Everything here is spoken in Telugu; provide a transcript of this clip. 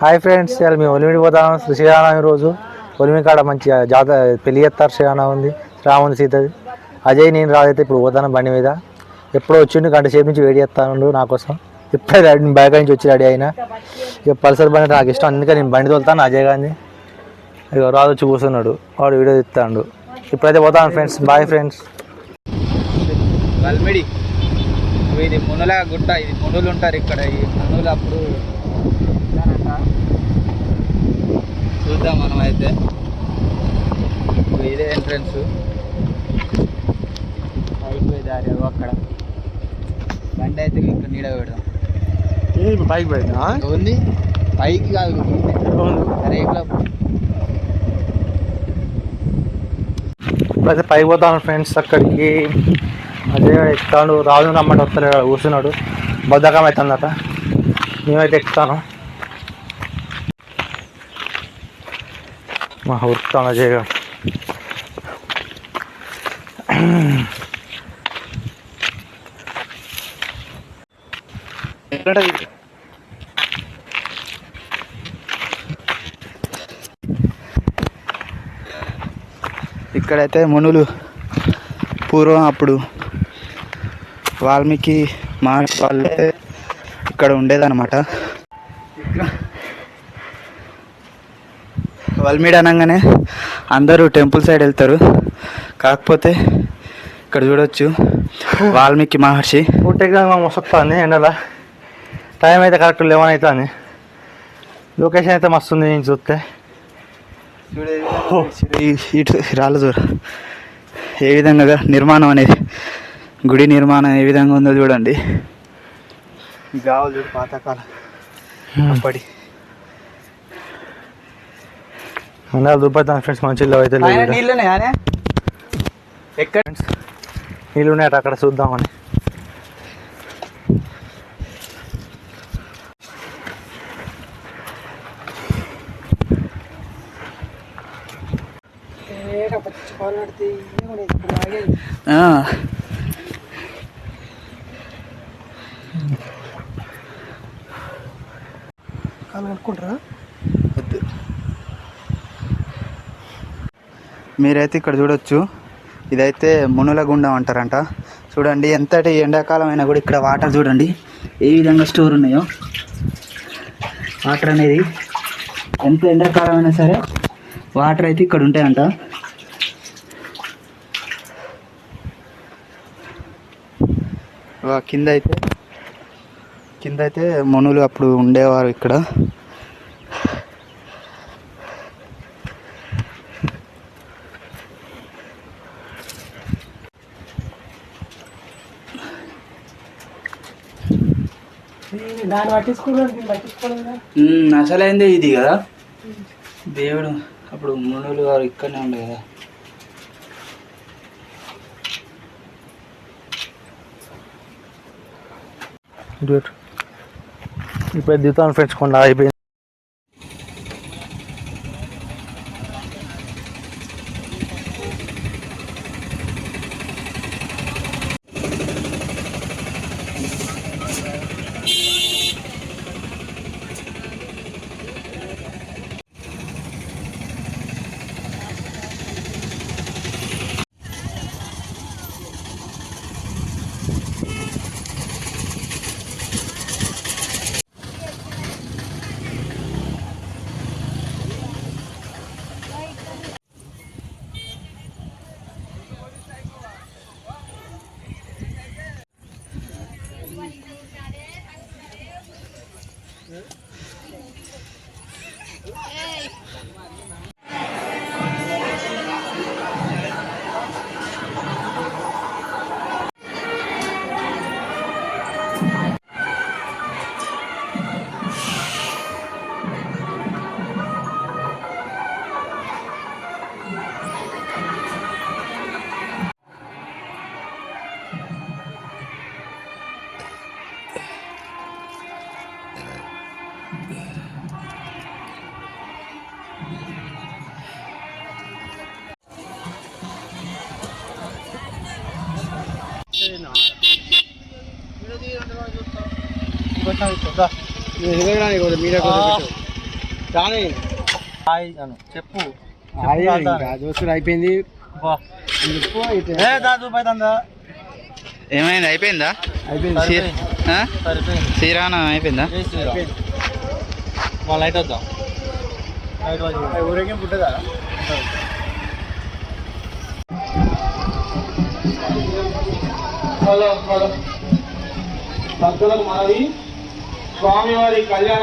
హాయ్ ఫ్రెండ్స్ ఇవాళ మేము ఒలిమిడి పోతాం శ్రీరామనవమి రోజు. ఒలిమి కాడ మంచి జాత పెళ్ళి చేస్తారు శ్రీరామనవమి ఉంది. రాముని సీతది. అజయ్ నేను రాదైతే ఇప్పుడు పోతాను బండి మీద. ఎప్పుడో వచ్చిండు గంట సేపు నుంచి వెయిట్ చేస్తాను నా కోసం. ఇప్పుడే రెడీ బయట నుంచి వచ్చి రెడీ అయినా. ఇక పల్సర్ బండి నాకు ఇష్టం. అందుకే నేను బండి తోలుతాను అజయ్ గాంధీ ఇక రాదు వచ్చి కూర్చున్నాడు. వాడు వీడియో తీస్తాడు. ఇప్పుడైతే పోతాను ఫ్రెండ్స్. Bye friends. ఇది మునుల గుట్ట. ఇది మునులు ఉంటారు ఇక్కడ. ఈ మునులు అప్పుడు అయితే ఇదే ఎంట్రన్స్ అయిపోయి దారి అక్కడ. బండి అయితే ఇక్కడ నీడ పెడదాం. బైక్ పోయినా ఉంది పైకి కాదు రేకుల ఇప్పుడైతే పైకి పోతాను ఫ్రెండ్స్ అక్కడికి. అదే ఎక్కుతాడు రాజు రమ్మంటే వస్తలేడు కూర్చున్నాడు. బద్ధకం అవుతుందట. మేమైతే ఎక్కుతాను. మా ఉరుకుతాను అజయ్ గారు ఇక్కడైతే మునులు పూర్వం అప్పుడు వాల్మీకి మహర్షి వాళ్ళే ఇక్కడ ఉండేదన్నమాట. వల్మీడి అనగానే అందరూ టెంపుల్ సైడ్ వెళ్తారు. కాకపోతే ఇక్కడ చూడొచ్చు వాల్మీకి మహర్షి. ఊటగా మొసక్తాంది ఎండల. టైం అయితే కరెక్ట్ లెవెన్ అవుతుంది లొకేషన్ అయితే మస్తు ఉంది నేను చూస్తే. ఇటు రాళ్ళ చూడ ఏ విధంగా నిర్మాణం అనేది గుడి నిర్మాణం ఏ విధంగా ఉందో చూడండి. ఈ గావులు చూడు పాతకాలం. అప్పటి. ఎండలు దుబ్బైతాను ఫ్రెండ్స్ మంచి ఇల్లు అయితే. నీళ్ళున్నాయా ఎక్కడ నీళ్ళు ఉన్నాయట అక్కడ చూద్దామని ఆ. వద్దు. మీరైతే ఇక్కడ చూడొచ్చు. ఇదైతే మునుల గుండం అంటారంట. చూడండి ఎంతటి ఎండాకాలం అయినా కూడా ఇక్కడ వాటర్ చూడండి ఏ విధంగా స్టోర్ ఉన్నాయో. వాటర్ అనేది ఎంత ఎండాకాలం అయినా సరే వాటర్ అయితే ఇక్కడ ఉంటాయంట. కింద అయితే కింద అయితే మునులు అప్పుడు ఉండేవారు ఇక్కడ. అసలైందే ఇది కదా. దేవుడు అప్పుడు మునులు గారు ఇక్కడనే ఉండే కదా. ఇప్పుడు దిగుతాను ఫ్రెండ్స్ కొండ అయిపోయింది కానీ చెప్పు. అయిపోయింది. ఏమైంది? అయిపోయిందా? అయిపోయింది. అయిపోయిందా? మా లైట్ వద్దాం. ఊరేగింపు ఉంటుందా? హలో హలో భక్తులకు మనవి స్వామివారి కళ్యాణ